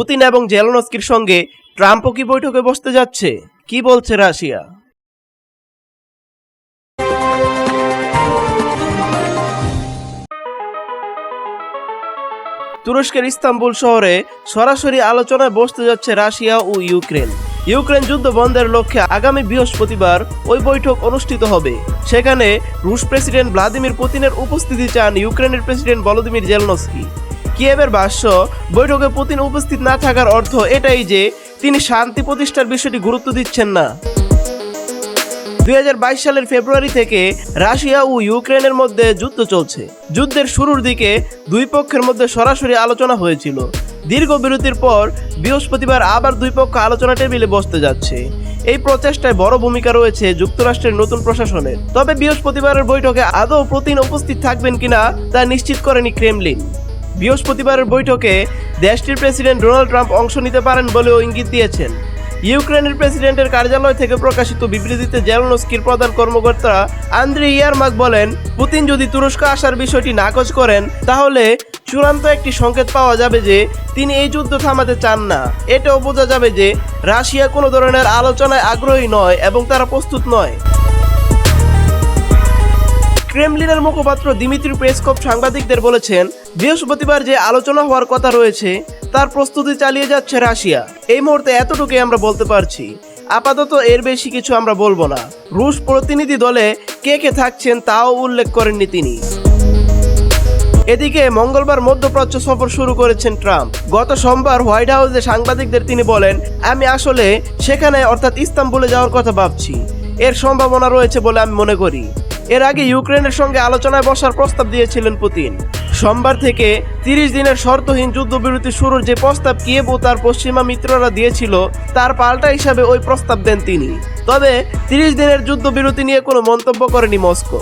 Putin এবং জেলনস্কির সঙ্গে ট্রাম্পও কি বৈঠকে বসতে যাচ্ছে? কি বলছে রাশিয়া? তুরস্কের ইস্তাম্বুল শহরে সরাসরি আলোচনায় বসতে যাচ্ছে রাশিয়া ও ইউক্রেন। ইউক্রেন যুদ্ধ বন্ধের লক্ষ্যে আগামী বৃহস্পতিবার ওই বৈঠক অনুষ্ঠিত হবে। সেখানে রুশ প্রেসিডেন্ট ভ্লাদিমির পুতিনের উপস্থিতি চান ইউক্রেনের প্রেসিডেন্ট ভলোদিমির জেলনস্কি। কিয়েভের ভাষ্য, বৈঠকে পুতিন উপস্থিত না থাকার অর্থ এটাই যে তিনি শান্তি প্রতিষ্ঠার বিষয়টি গুরুত্ব দিচ্ছেন না। দুই হাজার বাইশ সালের ফেব্রুয়ারি থেকে রাশিয়া ও ইউক্রেনের মধ্যে যুদ্ধ চলছে। যুদ্ধের শুরুর দিকে দুই পক্ষের মধ্যে সরাসরি আলোচনা হয়েছিল। দীর্ঘ বিরতির পর বৃহস্পতিবার আবার দুই পক্ষ আলোচনা টেবিলে বসতে যাচ্ছে। এই প্রচেষ্টায় বড় ভূমিকা রয়েছে যুক্তরাষ্ট্রের নতুন প্রশাসনের। তবে বৃহস্পতিবারের বৈঠকে আদৌ প্রতিন উপস্থিত থাকবেন কিনা তা নিশ্চিত করেনি ক্রেমলিন। বৃহস্পতিবারের বৈঠকে দেশটির প্রেসিডেন্ট ডোনাল্ড ট্রাম্প অংশ নিতে পারেন বলেও ইঙ্গিত দিয়েছেন। ইউক্রেনের প্রেসিডেন্টের কার্যালয় থেকে প্রকাশিত বিবৃতিতে জেলনস্কির প্রধান কর্মকর্তা আন্দ্রে ইয়ারমাক বলেন, পুতিন যদি তুরস্ক আসার বিষয়টি নাকচ করেন, তাহলে চূড়ান্ত একটি সংকেত পাওয়া যাবে যে তিনি এই যুদ্ধ থামাতে চান না। এটাও বোঝা যাবে যে রাশিয়া কোনো ধরনের আলোচনায় আগ্রহী নয় এবং তারা প্রস্তুত নয়। ক্রেমলিনের মুখপাত্র দিমিত্রি পেসকপ সাংবাদিকদের বলেছেন, বৃহস্পতিবার যে আলোচনা হওয়ার কথা রয়েছে, তার প্রস্তুতি চালিয়ে যাচ্ছে রাশিয়া। এই মুহূর্তে এতটুকুই আমরা বলতে পারছি। আপাতত এর বেশি কিছু আমরা বলব না। রুশ প্রতিনিধি দলে কে কে থাকছেন তাও উল্লেখ করেননি তিনি। এদিকে মঙ্গলবার মধ্যপ্রাচ্য সফর শুরু করেছেন ট্রাম্প। গত সোমবার হোয়াইট হাউসে সাংবাদিকদের তিনি বলেন, আমি আসলে সেখানে অর্থাৎ ইস্তাম্বুলে যাওয়ার কথা ভাবছি। এর সম্ভাবনা রয়েছে বলে আমি মনে করি। এর আগে ইউক্রেনের সঙ্গে আলোচনায় বসার প্রস্তাব দিয়েছিলেন পুতিন। সোমবার থেকে তিরিশ দিনের শর্তহীন যুদ্ধবিরতি শুরুর যে প্রস্তাব কিয়েব ও তার পশ্চিমা মিত্ররা দিয়েছিল, তার পাল্টা হিসাবে ওই প্রস্তাব দেন তিনি। তবে তিরিশ দিনের যুদ্ধবিরতি নিয়ে কোনো মন্তব্য করেনি মস্কো।